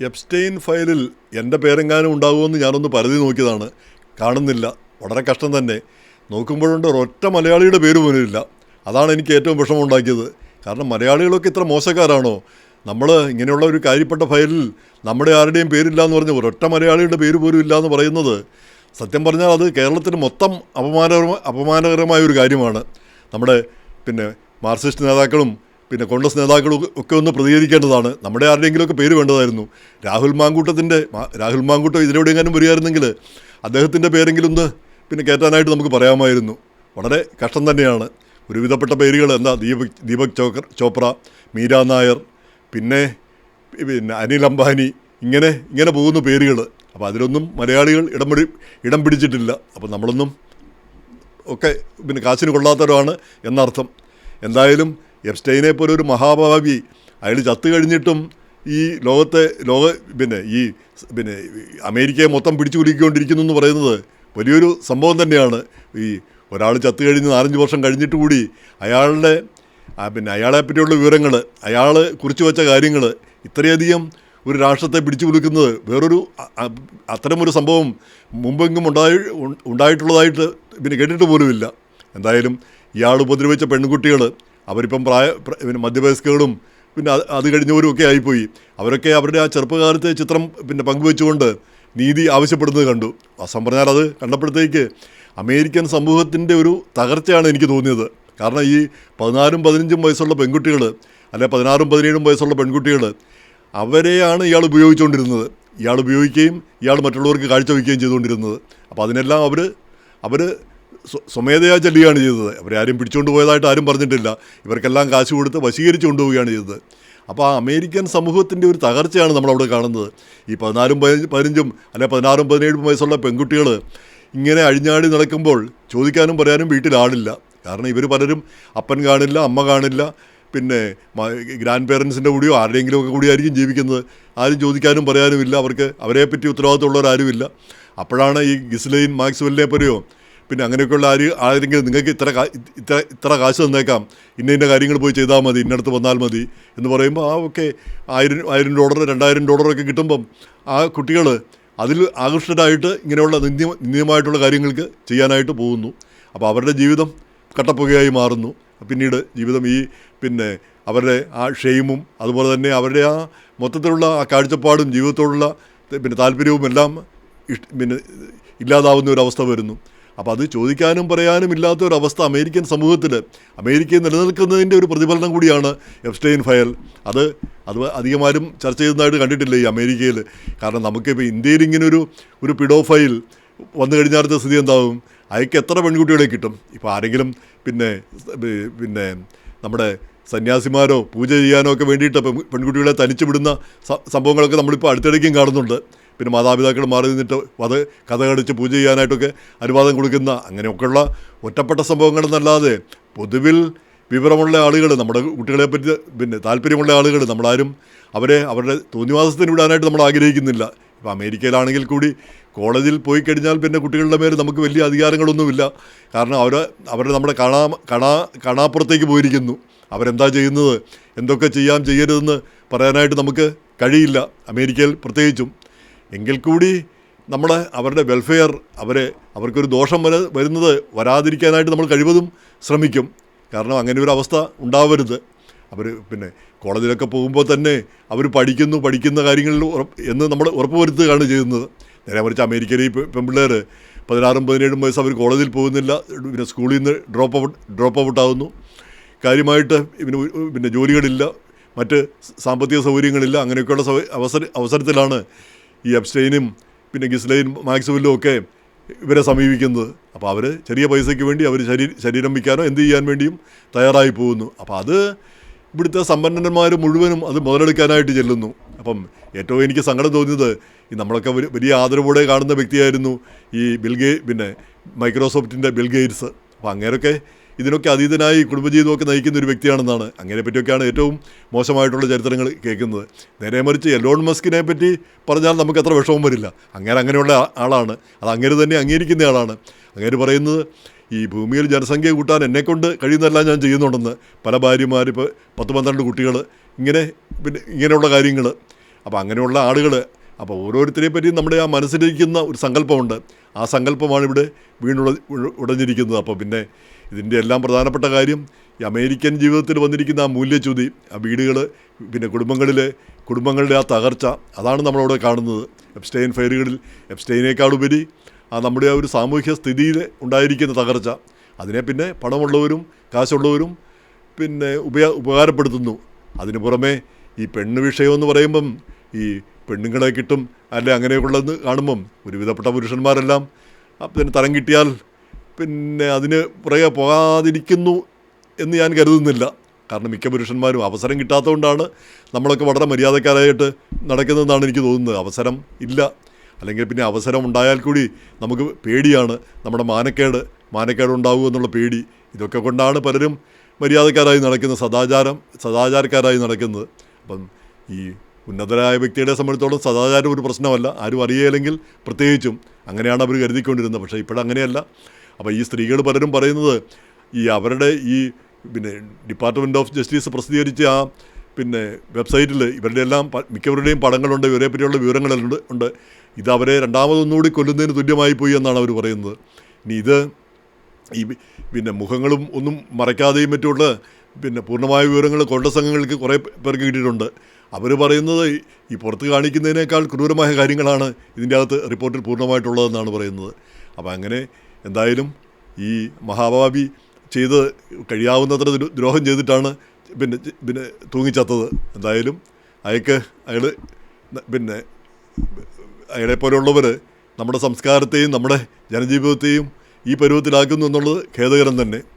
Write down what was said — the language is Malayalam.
എപ്സ്റ്റെയിൻ ഫയലിൽ എന്റെ പേരെങ്ങാനും ഉണ്ടാകുമെന്ന് ഞാനൊന്ന് പരതി നോക്കിയതാണ്. കാണുന്നില്ല. വളരെ കഷ്ടം തന്നെ. നോക്കുമ്പോഴുണ്ട് ഒരൊറ്റ മലയാളിയുടെ പേര് പോലും ഇല്ല. അതാണ് എനിക്ക് ഏറ്റവും വിഷമമുണ്ടാക്കിയത്. കാരണം മലയാളികളൊക്കെ ഇത്ര മോശക്കാരാണോ? നമ്മൾ ഇങ്ങനെയുള്ള ഒരു കാര്യപ്പെട്ട ഫയലിൽ നമ്മുടെ ആരുടെയും പേരില്ല എന്ന് പറഞ്ഞ് ഒരൊറ്റ മലയാളിയുടെ പേര് പോലും ഇല്ല എന്ന് പറയുന്നത് സത്യം പറഞ്ഞാൽ അത് കേരളത്തിന് മൊത്തം അപമാനകരമായ അപമാനകരമായ ഒരു കാര്യമാണ്. നമ്മുടെ പിന്നെ മാർക്സിസ്റ്റ് നേതാക്കളും പിന്നെ കോൺഗ്രസ് നേതാക്കളും ഒക്കെ ഒന്ന് പ്രതികരിക്കേണ്ടതാണ്. നമ്മുടെ ആരുടെയെങ്കിലുമൊക്കെ പേര് വേണ്ടതായിരുന്നു. രാഹുൽ മാങ്കൂട്ടത്തിന്റെ രാഹുൽ മാങ്കൂട്ടം ഇതിലൂടെയെങ്ങാനും വരികയായിരുന്നെങ്കിൽ അദ്ദേഹത്തിന്റെ പേരെങ്കിലും ഒന്ന് പിന്നെ കയറ്റാനായിട്ട് നമുക്ക് പറയാമായിരുന്നു. വളരെ കഷ്ടം തന്നെയാണ്. ഒരുവിധപ്പെട്ട പേരുകൾ എന്താ? ദീപക് ദീപക് ചോക്ര ചോപ്ര മീര നായർ പിന്നെ പിന്നെ അനിൽ അംബാനി ഇങ്ങനെ ഇങ്ങനെ പോകുന്ന പേരുകൾ. അപ്പോൾ അതിലൊന്നും മലയാളികൾ ഇടം പിടി ഇടം പിടിച്ചിട്ടില്ല. അപ്പോൾ നമ്മളൊന്നും ഒക്കെ പിന്നെ കാശിന് കൊള്ളാത്തവരാണ് എന്നർത്ഥം. എന്തായാലും എപ്സ്റ്റൈനെ പോലെ ഒരു മഹാഭാവി. അയാൾ ചത്തു കഴിഞ്ഞിട്ടും ഈ ലോകത്തെ ലോക പിന്നെ ഈ പിന്നെ അമേരിക്കയെ മൊത്തം പിടിച്ചു കുലിക്കൊണ്ടിരിക്കുന്നു എന്ന് പറയുന്നത് വലിയൊരു സംഭവം തന്നെയാണ്. ഈ ഒരാൾ ചത്തു കഴിഞ്ഞ് നാലഞ്ച് വർഷം കഴിഞ്ഞിട്ട് കൂടി അയാളുടെ പിന്നെ അയാളെ പറ്റിയുള്ള വിവരങ്ങൾ അയാൾ കുറിച്ച് വെച്ച കാര്യങ്ങൾ ഇത്രയധികം ഒരു രാഷ്ട്രത്തെ പിടിച്ചു കുലുക്കുന്നത് വേറൊരു അത്തരമൊരു സംഭവം മുമ്പെങ്കും ഉണ്ടായി ഉണ്ടായിട്ടുള്ളതായിട്ട് പിന്നെ കേട്ടിട്ട് പോലുമില്ല. എന്തായാലും ഇയാൾ ഉപദ്രവിച്ച പെൺകുട്ടികൾ അവരിപ്പം പ്രായ പിന്നെ മധ്യവയസ്കകളും പിന്നെ അത് കഴിഞ്ഞവരും ഒക്കെ ആയിപ്പോയി. അവരൊക്കെ അവരുടെ ആ ചെറുപ്പകാലത്തെ ചിത്രം പിന്നെ പങ്കുവെച്ചുകൊണ്ട് നീതി ആവശ്യപ്പെടുന്നത് കണ്ടു. അസം പറഞ്ഞാൽ അത് കണ്ടപ്പോഴത്തേക്ക് അമേരിക്കൻ സമൂഹത്തിന്റെ ഒരു തകർച്ചയാണ് എനിക്ക് തോന്നിയത്. കാരണം ഈ പതിനാലും പതിനഞ്ചും വയസ്സുള്ള പെൺകുട്ടികൾ അല്ലെ പതിനാറും പതിനേഴും വയസ്സുള്ള പെൺകുട്ടികൾ അവരെയാണ് ഇയാൾ ഉപയോഗിച്ചുകൊണ്ടിരുന്നത്. ഇയാൾ ഉപയോഗിക്കുകയും ഇയാൾ മറ്റുള്ളവർക്ക് കാഴ്ചവെക്കുകയും ചെയ്തുകൊണ്ടിരുന്നത്. അപ്പോൾ അതിനെല്ലാം അവർ അവർ സ്വമേധയാ ചെല്ലുകയാണ് ചെയ്തത്. അവരാരും പിടിച്ചുകൊണ്ട് പോയതായിട്ട് ആരും പറഞ്ഞിട്ടില്ല. ഇവർക്കെല്ലാം കാശ് കൊടുത്ത് വശീകരിച്ചു കൊണ്ടുപോവുകയാണ് ചെയ്തത്. അപ്പോൾ ആ അമേരിക്കൻ സമൂഹത്തിന്റെ ഒരു തകർച്ചയാണ് നമ്മളവിടെ കാണുന്നത്. ഈ പതിനാലും പതിനഞ്ച് അല്ലെ പതിനാറും പതിനേഴും വയസ്സുള്ള പെൺകുട്ടികൾ ഇങ്ങനെ അഴിഞ്ഞാടി നടക്കുമ്പോൾ ചോദിക്കാനും പറയാനും വീട്ടിൽ ആളില്ല. കാരണം ഇവർ പലരും അപ്പൻ കാണില്ല അമ്മ കാണില്ല. പിന്നെ ഗ്രാൻഡ് പേരൻസിന്റെ കൂടിയോ ആരുടെയെങ്കിലും ഒക്കെ കൂടിയായിരിക്കും ജീവിക്കുന്നത്. ആരും ചോദിക്കാനും പറയാനും ഇല്ല. അവർക്ക് അവരെപ്പറ്റി പറ്റി ഉത്തരവാദിത്തമുള്ളവരാരുമില്ല അപ്പോഴാണ് ഈ ഗിസ്ലൈൻ മാക്സ്വെല്ലിനെ പോലെയോ പിന്നെ അങ്ങനെയൊക്കെയുള്ള ആര് ആരെങ്കിലും നിങ്ങൾക്ക് ഇത്ര ഇത്ര ഇത്ര കാശ് തന്നേക്കാം. ഇന്ന ഇന്ന കാര്യങ്ങൾ പോയി ചെയ്താൽ മതി ഇന്നടത്ത് വന്നാൽ മതി എന്ന് പറയുമ്പോൾ ആ ഒക്കെ ആയിരം ആയിരം ഡോളർ രണ്ടായിരം ഡോളറൊക്കെ കിട്ടുമ്പം ആ കുട്ടികൾ അതിൽ ആകൃഷ്ടരായിട്ട് ഇങ്ങനെയുള്ള നിന്ദ്യ നിന്ദ്യമായിട്ടുള്ള കാര്യങ്ങൾക്ക് ചെയ്യാനായിട്ട് പോകുന്നു. അപ്പോൾ അവരുടെ ജീവിതം കട്ടപ്പുകയായി മാറുന്നു. പിന്നീട് ജീവിതം ഈ പിന്നെ അവരുടെ ആ ഷെയിമും അതുപോലെ തന്നെ അവരുടെ ആ മൊത്തത്തിലുള്ള ആ കാഴ്ചപ്പാടും ജീവിതത്തോടുള്ള പിന്നെ താല്പര്യവും എല്ലാം പിന്നെ ഇല്ലാതാവുന്ന ഒരു അവസ്ഥ വരുന്നു. അപ്പോൾ അത് ചോദിക്കാനും പറയാനും ഇല്ലാത്ത ഒരു അവസ്ഥ അമേരിക്കൻ സമൂഹത്തിൽ അമേരിക്കയിൽ നിലനിൽക്കുന്നതിന്റെ ഒരു പ്രതിഫലനം കൂടിയാണ് എഫ്സ്റ്റൈൻ ഫയൽ. അത് അത് അധികമാരും ചർച്ച ചെയ്യുന്നതായിട്ട് കണ്ടിട്ടില്ല ഈ അമേരിക്കയിൽ. കാരണം നമുക്കിപ്പോൾ ഇന്ത്യയിൽ ഇങ്ങനൊരു ഒരു പിഡോ ഫയൽ വന്നു കഴിഞ്ഞാലത്തെ സ്ഥിതി എന്താവും? അയക്ക് എത്ര പെൺകുട്ടികളെ കിട്ടും? ഇപ്പോൾ ആരെങ്കിലും പിന്നെ പിന്നെ നമ്മുടെ സന്യാസിമാരോ പൂജ ചെയ്യാനോ ഒക്കെ വേണ്ടിയിട്ട് പെൺകുട്ടികളെ തനിച്ചു വിടുന്ന സംഭവങ്ങളൊക്കെ നമ്മളിപ്പോൾ അടുത്തിടയ്ക്കും കാണുന്നുണ്ട്. പിന്നെ മാതാപിതാക്കൾ മാറി നിന്നിട്ട് അത് കഥകടിച്ച് പൂജ ചെയ്യാനായിട്ടൊക്കെ അനുവാദം കൊടുക്കുന്ന അങ്ങനെയൊക്കെയുള്ള ഒറ്റപ്പെട്ട സംഭവങ്ങൾ എന്നല്ലാതെ പൊതുവിൽ വിവരമുള്ള ആളുകൾ നമ്മുടെ കുട്ടികളെ പറ്റി പിന്നെ താല്പര്യമുള്ള ആളുകൾ നമ്മളാരും അവരെ അവരുടെ തോന്നിവാസത്തിന് വിടാനായിട്ട് നമ്മൾ ആഗ്രഹിക്കുന്നില്ല. ഇപ്പോൾ അമേരിക്കയിലാണെങ്കിൽ കൂടി കോളേജിൽ പോയി കഴിഞ്ഞാൽ പിന്നെ കുട്ടികളുടെ മേൽ നമുക്ക് വലിയ അധികാരങ്ങളൊന്നുമില്ല. കാരണം അവർ അവർ നമ്മുടെ കാണാ കാണാ കാണാപ്പുറത്തേക്ക് പോയിരിക്കുന്നു. അവരെന്താ ചെയ്യുന്നത്? എന്തൊക്കെ ചെയ്യാം ചെയ്യരുതെന്ന് പറയാനായിട്ട് നമുക്ക് കഴിയില്ല. അമേരിക്കയിൽ പ്രത്യേകിച്ചും. എങ്കിൽ കൂടി നമ്മൾ അവരുടെ വെൽഫെയർ അവരെ അവർക്കൊരു ദോഷം വര വരുന്നത് വരാതിരിക്കാനായിട്ട് നമ്മൾ കഴിവതും ശ്രമിക്കും. കാരണം അങ്ങനെ ഒരു അവസ്ഥ ഉണ്ടാവരുത്. അവർ പിന്നെ കോളേജിലൊക്കെ പോകുമ്പോൾ തന്നെ അവർ പഠിക്കുന്നു പഠിക്കുന്ന കാര്യങ്ങളിൽ എന്ന് നമ്മൾ ഉറപ്പ് വരുത്തുകയാണ് ചെയ്യുന്നത്. നേരെ മറിച്ച് അമേരിക്കയിലെ ഈ പെൺപിള്ളേർ പതിനാറും പതിനേഴും വയസ്സ് അവർ കോളേജിൽ പോകുന്നില്ല പിന്നെ സ്കൂളിൽ നിന്ന് ഡ്രോപ്പ് ഔട്ട് ഡ്രോപ്പ് ഔട്ട് ആകുന്നു കാര്യമായിട്ട് പിന്നെ പിന്നെ ജോലികളില്ല മറ്റ് സാമ്പത്തിക സൗകര്യങ്ങളില്ല അങ്ങനെയൊക്കെയുള്ള അവസര അവസരത്തിലാണ് ഈ അബ്സ്റ്റൈനും പിന്നെ ഗിസ്ലൈൻ മാക്സ്വെല്ലും ഒക്കെ ഇവരെ സമീപിക്കുന്നത്. അപ്പോൾ അവർ ചെറിയ പൈസയ്ക്ക് വേണ്ടി അവർ ശരീ ശരീരം വിൽക്കാനോ എന്ത് ചെയ്യാൻ വേണ്ടിയും തയ്യാറായി പോകുന്നു. അപ്പോൾ അത് ഇവിടുത്തെ സമ്പന്നന്മാർ മുഴുവനും അത് മുതലെടുക്കാനായിട്ട് ചെല്ലുന്നു. അപ്പം ഏറ്റവും എനിക്ക് സങ്കടം തോന്നിയത് ഈ നമ്മളൊക്കെ വലിയ ആദരവോടെ കാണുന്ന വ്യക്തിയായിരുന്നു ഈ ബിൽഗേ പിന്നെ മൈക്രോസോഫ്റ്റിന്റെ ബിൽ ഗേറ്റ്സ്. അപ്പോൾ അങ്ങനെയൊക്കെ ഇതിനൊക്കെ അതീതനായി കുടുംബജീവിതമൊക്കെ നയിക്കുന്ന ഒരു വ്യക്തിയാണെന്നാണ് അങ്ങനെ പറ്റിയൊക്കെയാണ് ഏറ്റവും മോശമായിട്ടുള്ള ചരിത്രങ്ങൾ കേൾക്കുന്നത്. നേരെ മറിച്ച് എലോൺ മസ്കിനെ പറ്റി പറഞ്ഞാൽ നമുക്ക് അത്ര വിഷമം വരില്ല. അങ്ങനെ അങ്ങനെയുള്ള ആളാണ്. അത് അങ്ങനെ തന്നെ അംഗീകരിക്കുന്ന ആളാണ്. അങ്ങനെ പറയുന്നത് ഈ ഭൂമിയിൽ ജനസംഖ്യ കൂട്ടാൻ എന്നെക്കൊണ്ട് കഴിയുന്നതെല്ലാം ഞാൻ ചെയ്യുന്നുണ്ടെന്ന് പല ഭാര്യമാർ ഇപ്പോൾ പത്ത് പന്ത്രണ്ട് കുട്ടികൾ ഇങ്ങനെ പിന്നെ ഇങ്ങനെയുള്ള കാര്യങ്ങൾ അപ്പോൾ അങ്ങനെയുള്ള ആളുകൾ അപ്പോൾ ഓരോരുത്തരെയും പറ്റിയും നമ്മുടെ ആ മനസ്സിലിരിക്കുന്ന ഒരു സങ്കല്പമുണ്ട്. ആ സങ്കല്പമാണ് ഇവിടെ വീണുട ഉടഞ്ഞിരിക്കുന്നത്. അപ്പോൾ പിന്നെ ഇതിന്റെ എല്ലാം പ്രധാനപ്പെട്ട കാര്യം ഈ അമേരിക്കൻ ജീവിതത്തിൽ വന്നിരിക്കുന്ന ആ മൂല്യച്യുതി ആ വീടുകൾ പിന്നെ കുടുംബങ്ങളിൽ കുടുംബങ്ങളുടെ ആ തകർച്ച അതാണ് നമ്മളവിടെ കാണുന്നത്. എബ്സ്റ്റൈൻ ഫെയറുകളിൽ എബ്സ്റ്റൈനേക്കാളുപരി ആ നമ്മുടെ ആ ഒരു സാമൂഹ്യ സ്ഥിതിയിൽ ഉണ്ടായിരിക്കുന്ന തകർച്ച. അതിനെ പിന്നെ പണമുള്ളവരും കാശുള്ളവരും പിന്നെ ഉപയ ഉപകാരപ്പെടുത്തുന്നു. അതിന് പുറമെ ഈ പെണ്ണ് വിഷയമെന്ന് പറയുമ്പം ഈ പെണ്ണുങ്ങളെ കിട്ടും അല്ലെ അങ്ങനെയുള്ളതെന്ന് കാണുമ്പം ഒരുവിധപ്പെട്ട പുരുഷന്മാരെല്ലാം പിന്നെ തരം കിട്ടിയാൽ പിന്നെ അതിന് പുറകെ പോകാതിരിക്കുന്നു എന്ന് ഞാൻ കരുതുന്നില്ല. കാരണം മിക്ക പുരുഷന്മാരും അവസരം കിട്ടാത്തതുകൊണ്ടാണ് നമ്മളൊക്കെ വളരെ മര്യാദക്കാരായിട്ട് നടക്കുന്നതെന്നാണ് എനിക്ക് തോന്നുന്നത്. അവസരം ഇല്ല. അല്ലെങ്കിൽ പിന്നെ അവസരം ഉണ്ടായാൽ കൂടി നമുക്ക് പേടിയാണ്. നമ്മുടെ മാനക്കേട് മാനക്കേട് ഉണ്ടാവൂ എന്നുള്ള പേടി. ഇതൊക്കെ കൊണ്ടാണ് പലരും മര്യാദക്കാരായി നടക്കുന്നത് സദാചാരം സദാചാരക്കാരായി നടക്കുന്നത്. അപ്പം ഈ ഉന്നതരായ വ്യക്തിയുടെ സംബന്ധിച്ചോളം സദാചാരം ഒരു പ്രശ്നമല്ല. ആരും അറിയില്ലെങ്കിൽ പ്രത്യേകിച്ചും അങ്ങനെയാണ് അവർ കരുതിക്കൊണ്ടിരുന്നത്. പക്ഷേ ഇപ്പോഴങ്ങനെയല്ല അപ്പോൾ ഈ സ്ത്രീകൾ പലരും പറയുന്നത് ഈ അവരുടെ ഈ പിന്നെ ഡിപ്പാർട്ട്മെന്റ് ഓഫ് ജസ്റ്റിസ് പ്രസിദ്ധീകരിച്ച ആ പിന്നെ വെബ്സൈറ്റിൽ ഇവരുടെ എല്ലാം മിക്കവരുടെയും പടങ്ങളുണ്ട്. ഇവരെ പറ്റിയുള്ള വിവരങ്ങളുണ്ട് ഉണ്ട്. ഇത് അവരെ രണ്ടാമതൊന്നുകൂടി കൊല്ലുന്നതിന് തുല്യമായി പോയി എന്നാണ് അവർ പറയുന്നത്. ഇനി ഇത് ഈ പിന്നെ മുഖങ്ങളും ഒന്നും മറയ്ക്കാതെയും മറ്റുള്ള പിന്നെ പൂർണമായ വിവരങ്ങൾ കോൺഗ്രസ് അംഗങ്ങൾക്ക് കുറേ പേർക്ക് കിട്ടിയിട്ടുണ്ട്. അവർ പറയുന്നത് ഈ- പുറത്ത് കാണിക്കുന്നതിനേക്കാൾ ക്രൂരമായ കാര്യങ്ങളാണ് ഇതിന്റെ അകത്ത് റിപ്പോർട്ടിൽ പൂർണമായിട്ടുള്ളതെന്നാണ് പറയുന്നത്. അപ്പോൾ അങ്ങനെ എന്തായാലും ഈ മഹാഭാവി ചെയ്ത് കഴിയാവുന്നത്ര ദ്രോഹം ചെയ്തിട്ടാണ് പിന്നെ പിന്നെ തൂങ്ങിച്ചത്തത്. എന്തായാലും അയാൾക്ക് അയാൾ പിന്നെ അയാളെ പോലെയുള്ളവർ നമ്മുടെ സംസ്കാരത്തെയും നമ്മുടെ ജനജീവിതത്തെയും ഈ പരുവത്തിലാക്കുന്നു എന്നുള്ളത് ഖേദകരം തന്നെ.